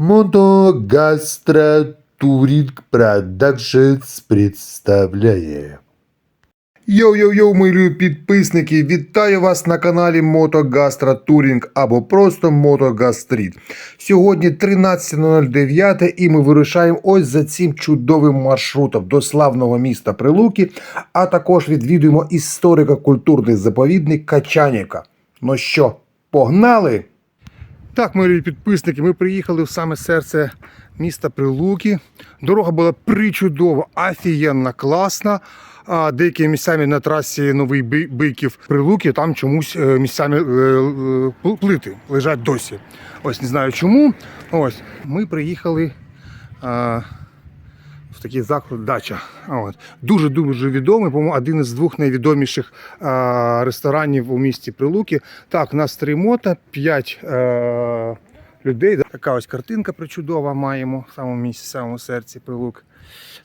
Мотогастротуринг Продакшнс представляє. Йоу-йоу-йоу, мої підписники! Вітаю вас на каналі Мотогастро Турінг або просто Мотогастріт. Сьогодні 13.09 і ми вирушаємо ось за цим чудовим маршрутом до славного міста Прилуки, а також відвідуємо історико-культурний заповідник Качаніка. Ну що, погнали? Так, мої підписники, ми приїхали в саме серце міста Прилуки. Дорога була причудова, офігенна, класна. А деякі місцями на трасі Новий Би- Биків Прилуки там чомусь е, місцями е, пл- плити лежать досі. Ось не знаю чому. Ось ми приїхали. Такий заклад дача. От. Дуже дуже відомий, по-моєму, один із двох найвідоміших а, ресторанів у місті Прилуки. Так, у нас три мота, п'ять е, людей. Така ось картинка причудова маємо в самому місці, в самому серці Прилук.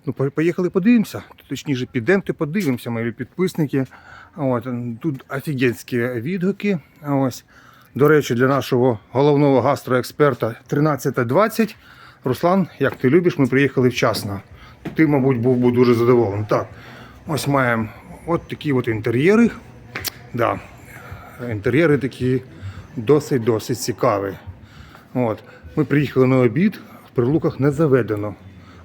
Ну, поїхали подивимося. Точніше, підемо і подивимося, мої підписники. От, тут офігенські відгуки. Ось. До речі, для нашого головного гастроексперта 13.20. Руслан, як ти любиш, ми приїхали вчасно. Ти, мабуть, був би дуже задоволений. Так, ось маємо от такі от інтер'єри. Да. Інтер'єри такі досить-досить цікаві. От. Ми приїхали на обід, в прилуках не заведено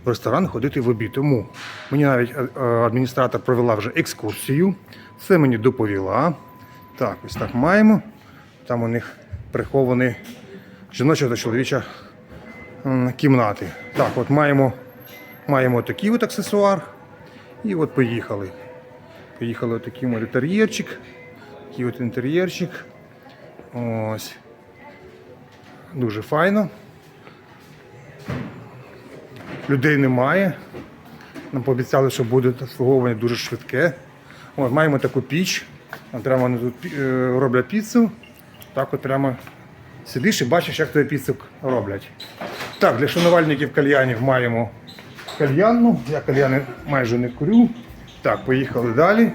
в ресторан ходити в обід. Тому мені навіть е, е, адміністратор провела вже екскурсію, все мені доповіла. Так, ось так маємо. Там у них приховані жіноча та чоловіча кімнати. Так, от маємо, маємо такий от аксесуар. І от поїхали. Поїхали отакий от інтер'єрчик. Такий от інтер'єрчик. Ось. Дуже файно. Людей немає. Нам пообіцяли, що буде обслуговування дуже швидке. От, маємо таку піч. Прямо вони тут е, роблять піцу. Так от прямо сидиш і бачиш, як твою піцу роблять. Так, для шанувальників кальянів маємо кальянну. Я кальяни майже не курю. Так, поїхали далі.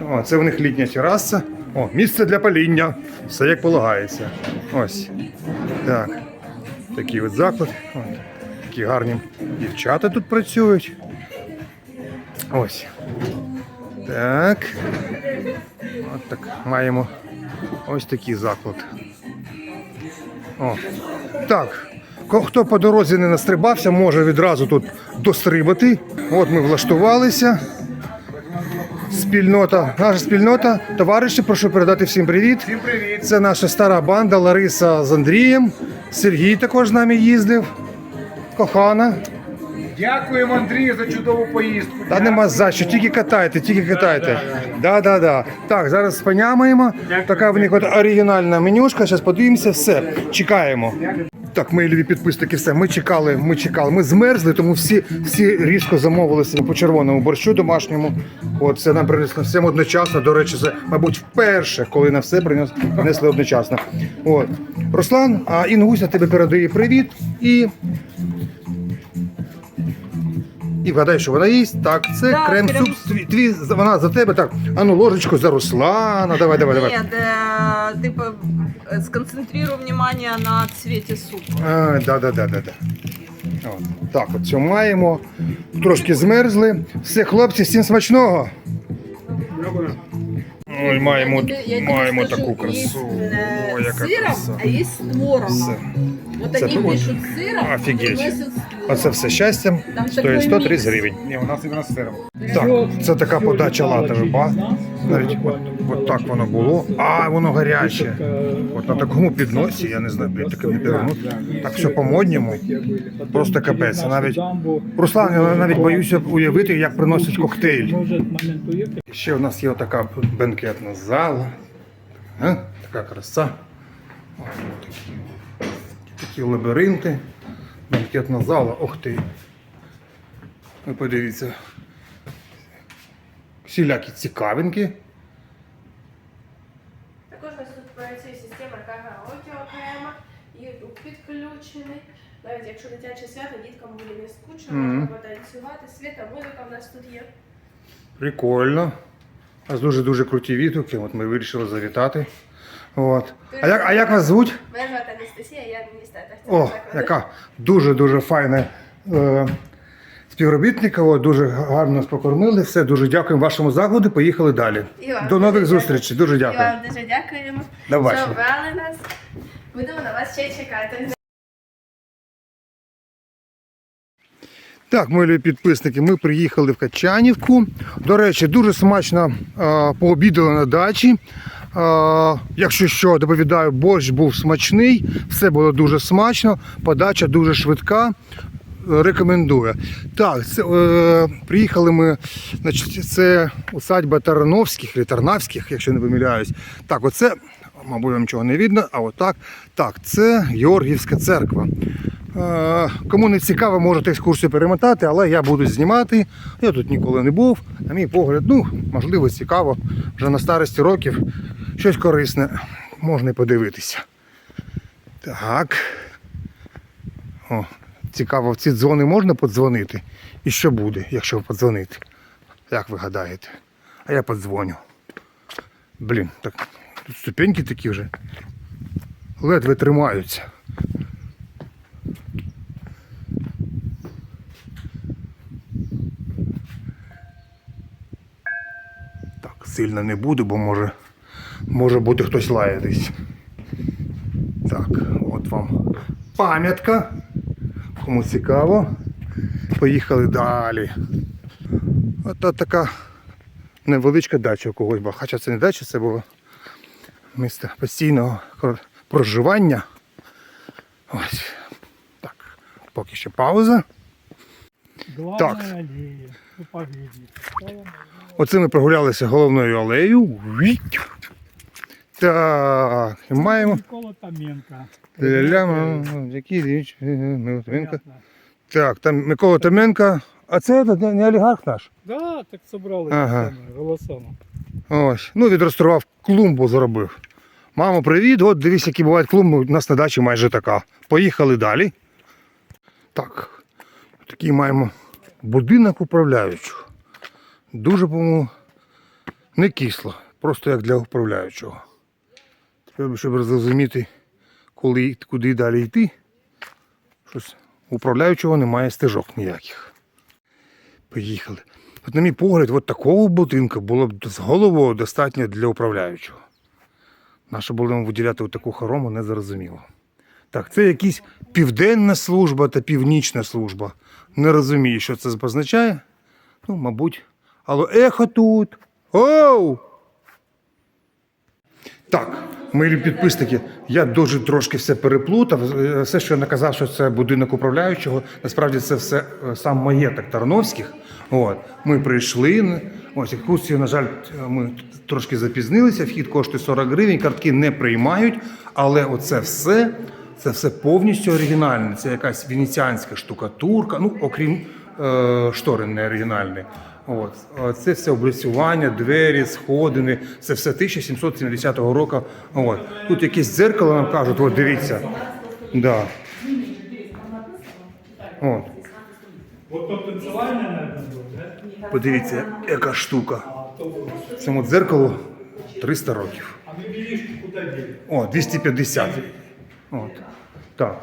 О, це в них літня тераса. О, місце для паління. Все як полагається. Ось. Так. Такий от заклад. От. Такі гарні дівчата тут працюють. Ось. Так. От так маємо ось такий заклад. О. Так. Ко- Хто по дорозі не настрибався, може відразу тут дострибати. От ми влаштувалися. Спільнота, наша спільнота, товариші, прошу передати всім привіт. Всім привіт. Це наша стара банда Лариса з Андрієм. Сергій також з нами їздив. Кохана. Дякуємо Андрію за чудову поїздку. Та нема за що, тільки катайте, тільки катайте. Да, да, да. Так, зараз спанямаємо. Така в них от оригінальна менюшка. Зараз подивимося, все. Чекаємо. Так, мої любі підписники, все. Ми чекали, ми чекали. Ми змерзли, тому всі, всі різко замовили собі по червоному борщу домашньому. От це нам принесли всім одночасно. До речі, це, мабуть, вперше, коли на все принес, принесли одночасно. От. Руслан, а Інгуся тебе передає привіт і і вгадай, що вона їсть. Так, це Да, крем крем- суп. Твій, твій, вона за тебе. Так, ану, ложечку за Руслана. Давай, давай, давай. Нет, э, ты по- э, сконцентрируй внимание на цвете супа. А, да, да, да, да, да. От, так, от що маємо. Трошки змерзли. Все, хлопці, всім смачного. Ой, маємо, Я тебе- я тебе маємо скажу, таку красу. Есть, э, Ой, яка с сыром, краса. а есть с творогом. Все. Вот Це они творог. пишут с сыром, Офігеть. приносят с творогом. Оце все щастям. Стоїть 130 гривень. Ні, у нас з сиром. Так, це така подача латове, ба. Навіть от, от так воно було. А, воно гаряче. От на такому підносі, я не знаю, блін, таке не перевернути. Так все по-модньому. Просто капець. Навіть Руслан, я навіть боюся уявити, як приносять коктейль. Ще в нас є така бенкетна зала. Така краса. Такі лабіринти. Бенкетна зала. Ох ти. Ви подивіться. Всілякі цікавинки. Також у нас тут працює система караоке окремо, YouTube підключений. Навіть якщо дитяче свято, діткам буде не скучно, можна потанцювати. Світа музика в нас тут є. Прикольно. У нас дуже-дуже круті відгуки. От ми вирішили завітати. От. А, як, а як вас звуть? Мене звати Анастасія, я адміністратор. О, закладу. яка дуже-дуже файна е, співробітника. О, дуже гарно нас покормили. Все, дуже дякуємо вашому закладу. Поїхали далі. І вам До нових дуже зустрічей. Дуже І дякую. вам дуже дякуємо, До що бачення. обрали нас. Будемо на вас ще чекати. Так, мої любі підписники, ми приїхали в Качанівку. До речі, дуже смачно е, пообідали на дачі. Якщо що, доповідаю, борщ був смачний, все було дуже смачно, подача дуже швидка. Е, Рекомендую. Так, це, е, приїхали ми, значить, це усадьба Тарановських, чи Тарнавських, якщо не помиляюсь. Так, оце, мабуть, нічого не видно, а отак. Так, це Георгіївська церква. Е, Кому не цікаво, можете екскурсію перемотати, але я буду знімати. Я тут ніколи не був. На мій погляд, ну, можливо, цікаво. Вже на старості років щось корисне можна і подивитися. Так. О, цікаво, в ці дзвони можна подзвонити? І що буде, якщо подзвонити? Як ви гадаєте? А я подзвоню. Блін, так тут ступеньки такі вже. Ледве тримаються. Так, сильно не буду, бо може, може бути хтось лаятись. Так, от вам пам'ятка. Кому цікаво. Поїхали далі. От така невеличка дача у когось. Хоча це не дача, це було місце постійного проживання. Ось. Поки що пауза. Так. аллея. Оце ми прогулялися головною алеєю. Так, і маємо. Микола які річ, е, Микола. Понятно. Так, там Микола Томенко. А це не не олігарх наш. Да, так собрали Ага. ага. голосами. Ось. Ну, відреставрував клумбу, зробив. Мамо, привіт. От дивись, які бувають клумби. У нас на дачі майже така. Поїхали далі. Так. Такий маємо будинок управляючого. Дуже, по-моєму, не кисло. Просто як для управляючого. Тепер, щоб зрозуміти, коли, куди далі йти, щось управляючого немає стежок ніяких. Поїхали. От, на мій погляд, от такого будинку було б з головою достатньо для управляючого. Наше було йому виділяти таку хорому не зрозуміло. Так, це якась південна служба та північна служба. Не розумію, що це позначає. Ну, мабуть. Але ехо тут. Оу! Так, мої підписники, я дуже трошки все переплутав. Е, Все, що я наказав, що це будинок управляючого, насправді це все е, сам маєток Тарновських. От. Ми прийшли. Ось екскурсію, на жаль, ми трошки запізнилися. Вхід коштує 40 гривень, картки не приймають, але оце все. Це все повністю оригінальне. Це якась венеціанська штукатурка, ну окрім е, штори не оригінальні. От. Це все облицювання, двері, сходини, це все 1770 року. От. Тут якесь дзеркало нам кажуть, от дивіться. Да. От. Подивіться, яка штука. Цьому дзеркалу 300 років. О, 250. От. Так.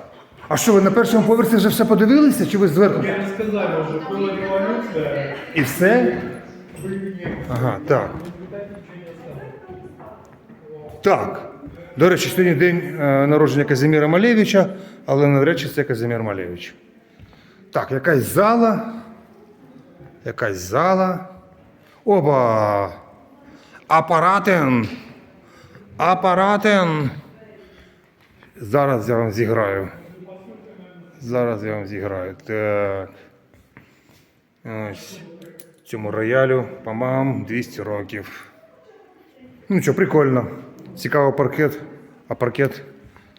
А що, ви на першому поверсі вже все подивилися? Чи ви зверху? Мне рассказали уже, была революция. І все? Ага, так. Так. До речі, сьогодні день е, народження Казиміра Малевича, але навряд чи це Казимір Малевич. Так, якась зала. Якась зала. Оба! Апаратен! Апаратен! Зараз я вам зіграю. Зараз я вам зіграю. Так. Ось. Цьому роялю, памам, 200 років. Ну що, прикольно. Цікаво паркет, а паркет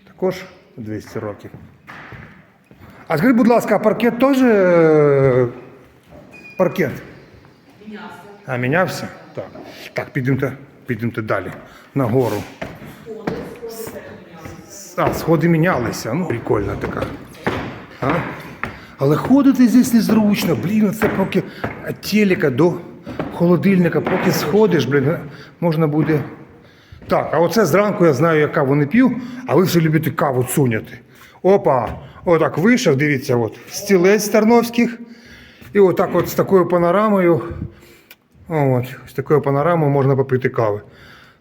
також 200 років. А скажіть, будь ласка, а паркет теж е, паркет? Мінявся. А, мінявся? Так. Так, підемте, підемте далі. Нагору. А, сходи мінялися. Ну, прикольна така. А? Але ходити здесь незручно, блін, це поки від телека до холодильника, поки сходиш, блін, можна буде Так, а оце зранку я знаю, я каву не п'ю, а ви все любите каву цуняти. Опа! Отак вийшов, дивіться, от стілець Тарновських. І отак от з такою панорамою. От, з такою панорамою можна попити кави.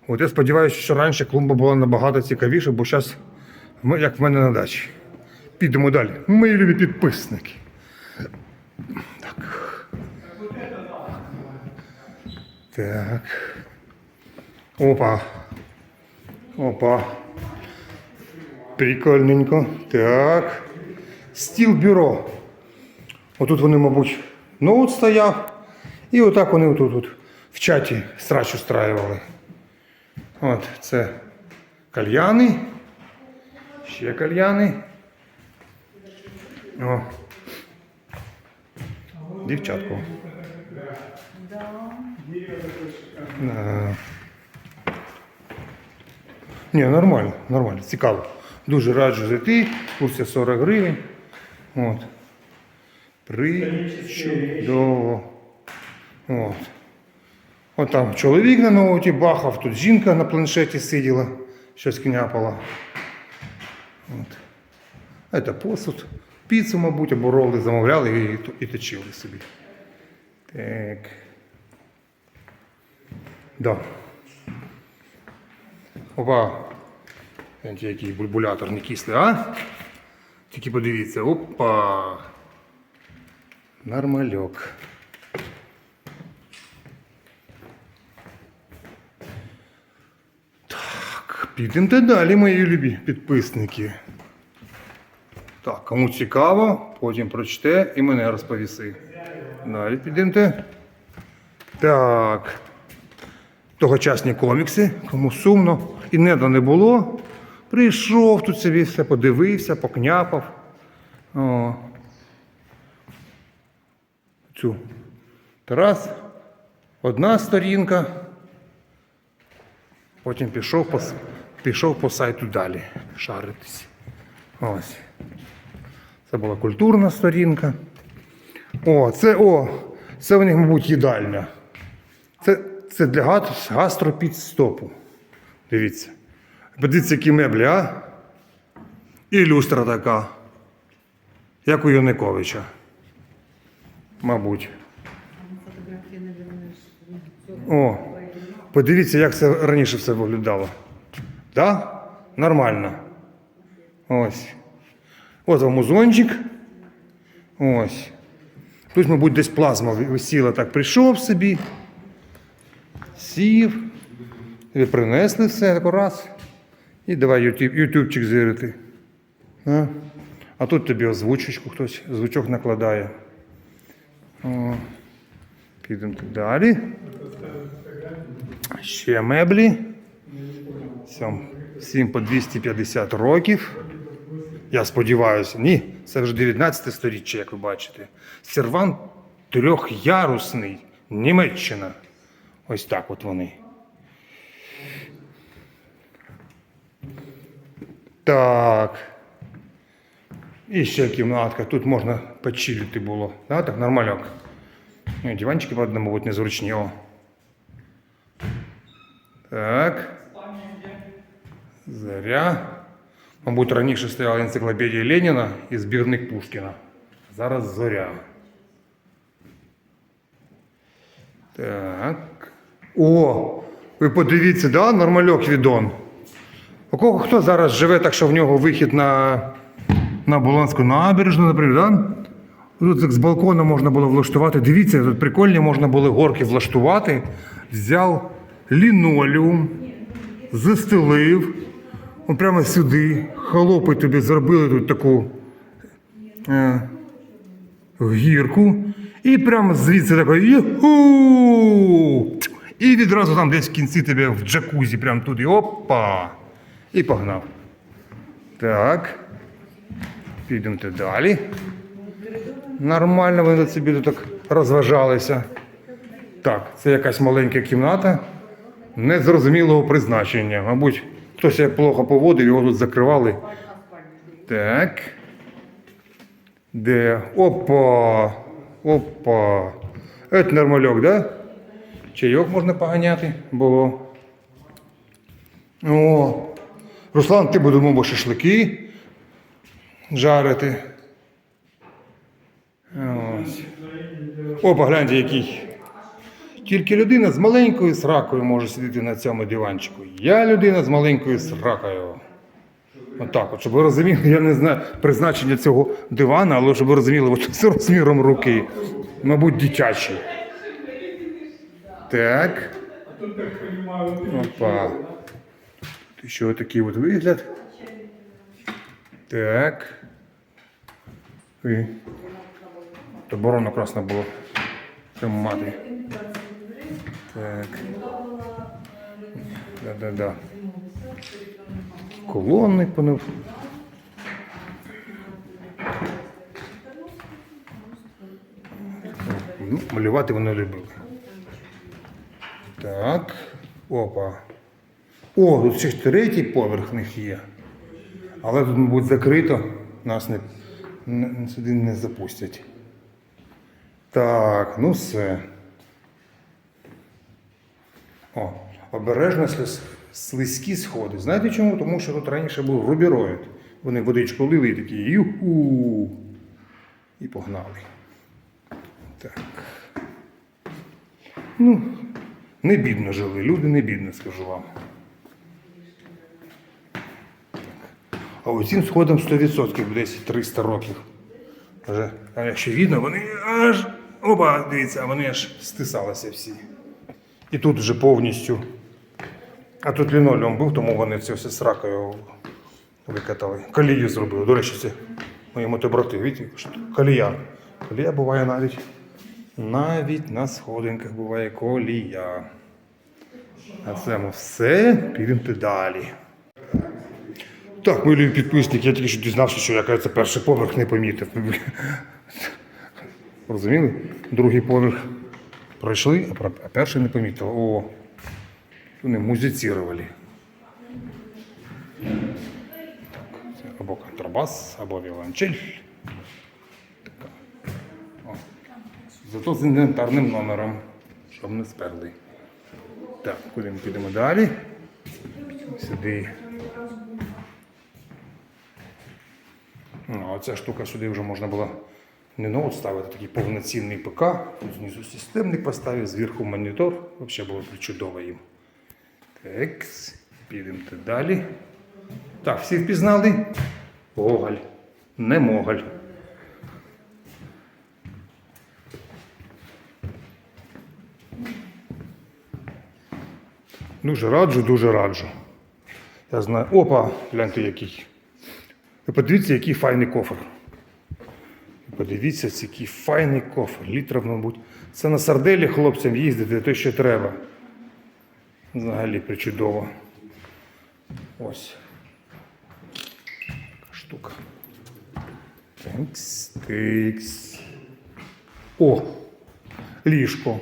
От я сподіваюся, що раніше клумба була набагато цікавіша, бо зараз, як в мене на дачі. Підемо далі. Мої любі підписники. Так. Так. Опа. Опа. Прикольненько. Так. Стіл бюро. Отут вони, мабуть, ноут стояв. І отак вони отут от, в чаті срач устраювали. От, це кальяни. Ще кальяни. О. Дівчатко. Да. Ні, нормально, нормально, цікаво. Дуже раджу зайти, курсі 40 гривень. От. Причудово. От. От там чоловік на ноуті бахав, тут жінка на планшеті сиділа, щось княпала. От. Це посуд. Піцу, мабуть, або роли замовляли і, і точили собі. Так. Да. Опа. Гляньте, який бульбулятор не кислий, а? Тільки подивіться, опа. Нормальок. Підемо далі, мої любі підписники. Так, кому цікаво, потім прочте і мене розповіси. Далі підемте. Так. Тогочасні комікси, кому сумно і недо не було. Прийшов тут собі все, подивився, покняпав. О. Цю. Тарас. Одна сторінка. Потім пішов по, пішов по сайту далі шаритись. Ось. Це була культурна сторінка. О, це о, це у них, мабуть, їдальня. Це, це для гас- гастропідстопу. Дивіться. Подивіться, які меблі, а? І люстра така. Як у Юниковича. Мабуть. О, подивіться, як це раніше все виглядало. Да? Нормально. Ось. Ось вам музончик. Ось. Тут, мабуть, десь плазма висіла, так прийшов собі. Сів. Тобі принесли все так раз. І давай ютуб, ютубчик зирити. А? а тут тобі озвучечку хтось, звучок накладає. О. Підемо далі. Ще меблі. Всім, по 250 років. Я сподіваюся, ні, це вже 19 сторіччя, як ви бачите. Сервант трьохярусний, Німеччина. Ось так от вони. Так. І ще кімнатка. Тут можна почилити було. Да, так, нормальок. Диванчики, правда, мабуть, незручні. О. Так. Заря. Мабуть, раніше стояла енциклопедія Леніна і збірник Пушкіна. Зараз зоря. Так. О! Ви подивіться, да? нормальок відон. У кого хто зараз живе так, що в нього вихід на, на Болонську набережну, наприклад, да? Тут з балкона можна було влаштувати. Дивіться, тут прикольні можна було горки влаштувати. Взяв лінолеум, застелив. Он прямо сюди. Холопи тобі зробили тут таку е, гірку. І прямо звідси такий юху! І відразу там десь в кінці тебе в джакузі, прямо туди. Опа! І погнав. Так. Підемте далі. Нормально вони собі тут так розважалися. Так, це якась маленька кімната незрозумілого призначення. Мабуть, хтось себе плохо поводив, його тут закривали. Так. Де? Опа! Опа! Це нормальок, да? Чайок можна поганяти було. О, Руслан, ти будемо бо шашлики жарити. Ось. О, погляньте, який. Тільки людина з маленькою сракою може сидіти на цьому диванчику. Я людина з маленькою сракою. Отак, от, щоб ви розуміли, я не знаю призначення цього дивана, але щоб ви розуміли, от з розміром руки. Мабуть, дитячий. Так. Опа. Ще такий от вигляд. Так. І. То оборона красна було. Тримати. Так. Да-да-да. Колонни понив. Ну, малювати вони любили. Так. Опа. О, тут ще ж третій поверх них є. Але тут, мабуть, закрито. Нас не, не, сюди не запустять. Так, ну все. О, обережно слизькі сходи. Знаєте чому? Тому що тут раніше був рубіроїд. Вони водичку лили і такі юху. І погнали. Так. Ну, не бідно жили, люди не бідно, скажу вам. А оцім сходом 100% десь 300 років. Вже, а якщо видно, вони аж. Опа, дивіться, вони аж стисалися всі. І тут вже повністю. А тут лінолеум був, тому вони це все сракою викатали. Колію зробили. До речі, це мої мотобрати. Бачите, колія. Колія буває навіть. Навіть на сходинках буває колія. На цьому все. Підемо далі. Так, любі підписники, я тільки що дізнався, що я кажеться, перший поверх не помітив. Розуміли? Другий поверх пройшли, а перший не помітив. О, вони музицірували. Так, або контрабас, або віолончель. Зато з інвентарним номером, щоб не сперли. Так, куди ми підемо далі? Сюди. Ну, а ця штука сюди вже можна було не ноут ставити, такий повноцінний ПК. Знизу системник поставив, зверху монітор. Взагалі було б чудово їм. Так, підемо далі. Так, всі впізнали? Гоголь. Не моголь. Дуже раджу, дуже раджу. Я знаю. Опа, гляньте який. Подивіться, який файний кофр. Подивіться, який файний кофр. Літрів, мабуть. Це на сарделі хлопцям їздити, то що треба. Взагалі причудово. Ось. Така штука. Тикс, тикс. О! Ліжко.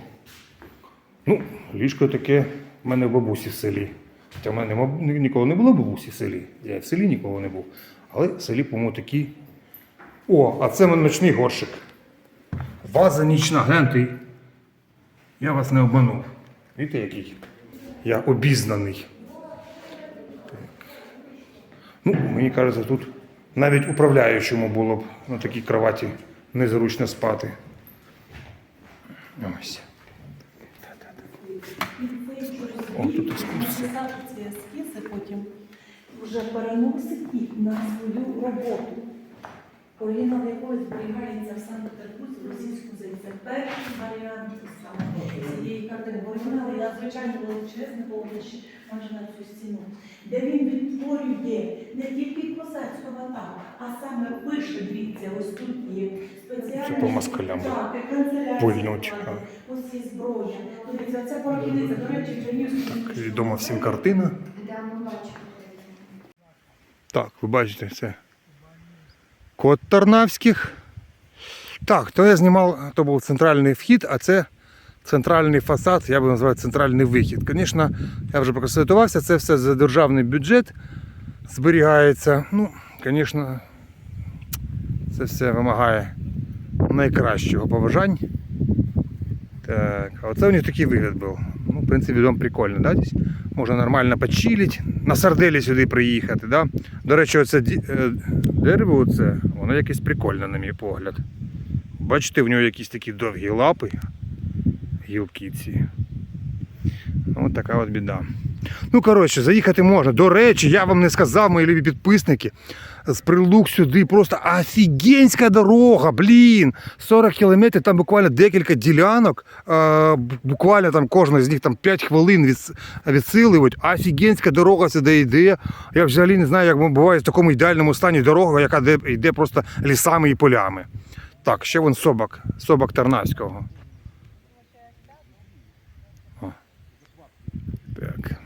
Ну, ліжко таке в мене в бабусі в селі. Хоча в мене ніколи не було бабусі в селі. Я в селі ніколи не був. Але в селі, по-моєму, такі. О, а це ночний горщик. Ваза нічна, гляньте. Я вас не обманув. Видите, який? Я обізнаний. Так. Ну, мені кажеться, тут навіть управляючому було б на такій кроваті незручно спати. Ось. О, тут екскурсія. Ці ескізи потім вже переносить їх на свою роботу. Оригінал якої зберігається в Санкт-Петербурзі в російському музеї. Це перший варіант саме цієї картини. В оригіналі надзвичайно величезне повнощі майже на цю стіну, де він відтворює не тільки козацького так, а саме пише, дивіться, ось тут є спеціальні по москалям Так, канцелярські. Ось є зброя. Дивіться, це порохівниця, до речі, в Відома всім картина. Так, ви бачите, це кот Тарнавських. Так, то я знімав, то був центральний вхід, а це центральний фасад, я би назвав центральний вихід. Звісно, я вже проконсультувався, це все за державний бюджет зберігається. Ну, звісно, це все вимагає найкращого побажань. Так, оце у них такий вигляд був. Ну, в принципі, дом прикольний, да? Можна нормально почилить, на сарделі сюди приїхати. Да? До речі, оце е, дерево, оце, воно якесь прикольне, на мій погляд. Бачите, в нього якісь такі довгі лапи, гілки ці. Ось така от біда. Ну, коротше, заїхати можна. До речі, я вам не сказав, мої любі підписники. З прилук сюди просто офігенська дорога, блін. 40 кілометрів, там буквально декілька ділянок. Е, буквально там кожна з них там 5 хвилин від, відсилюють. Офігенська дорога сюди йде. Я взагалі не знаю, як буває в такому ідеальному стані дорога, яка йде просто лісами і полями. Так, ще вон собак, собак Тарнавського. О. Так.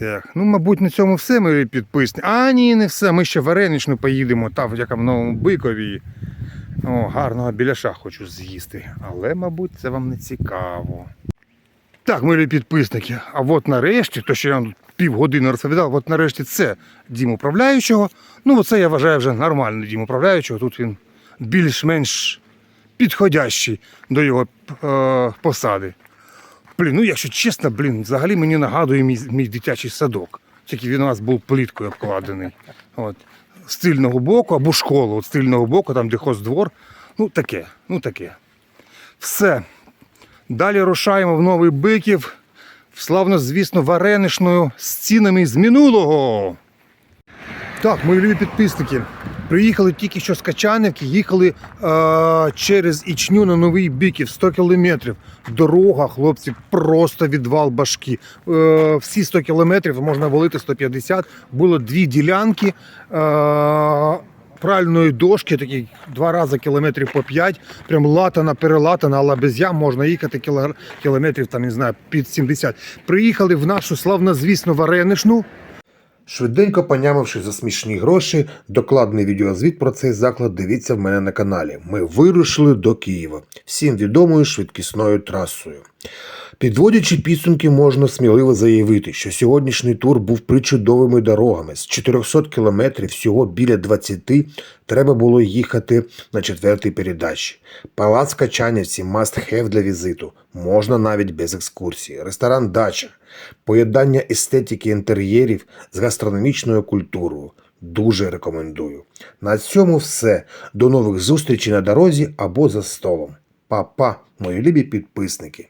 Так, ну, мабуть, на цьому все, мої підписники. А, ні, не все. Ми ще Вареничну поїдемо, там, яка в Новому Бикові. О, гарного біляша хочу з'їсти. Але, мабуть, це вам не цікаво. Так, мої підписники, а от нарешті, то що я вам півгодини розповідав, от нарешті це дім управляючого. Ну, оце я вважаю вже нормальний дім управляючого. Тут він більш-менш підходящий до його е, посади. Блін, ну якщо чесно, блін, взагалі мені нагадує мій, мій дитячий садок. Тільки він у нас був плиткою обкладений. От. З тильного боку або школу, от з тильного боку, там де хоздвор. Ну таке, ну таке. Все. Далі рушаємо в новий биків. Славно, звісно, варенишною з цінами з минулого. Так, мої любі підписники. Приїхали тільки що з Качанівки, їхали е, через Ічню на Новий Биків 100 кілометрів. Дорога, хлопці, просто відвал башки. Е, всі 100 кілометрів можна валити 150. Було дві ділянки. Е, Пральної дошки, такі два рази кілометрів по 5, прям латана, перелатана, але без ям можна їхати кіло- кілометрів, там, не знаю, під 70. Приїхали в нашу славнозвісну Варенишну. Швиденько понямивши за смішні гроші, докладний відеозвіт про цей заклад дивіться в мене на каналі. Ми вирушили до Києва всім відомою швидкісною трасою. Підводячи підсумки, можна сміливо заявити, що сьогоднішній тур був причудовими дорогами. З 400 кілометрів всього біля 20 треба було їхати на четвертій передачі. Палац Качанівці must have для візиту. Можна навіть без екскурсії. Ресторан Дача. Поєднання естетики інтер'єрів з гастрономічною культурою. Дуже рекомендую. На цьому все. До нових зустрічей на дорозі або за столом. Па-па, мої любі підписники.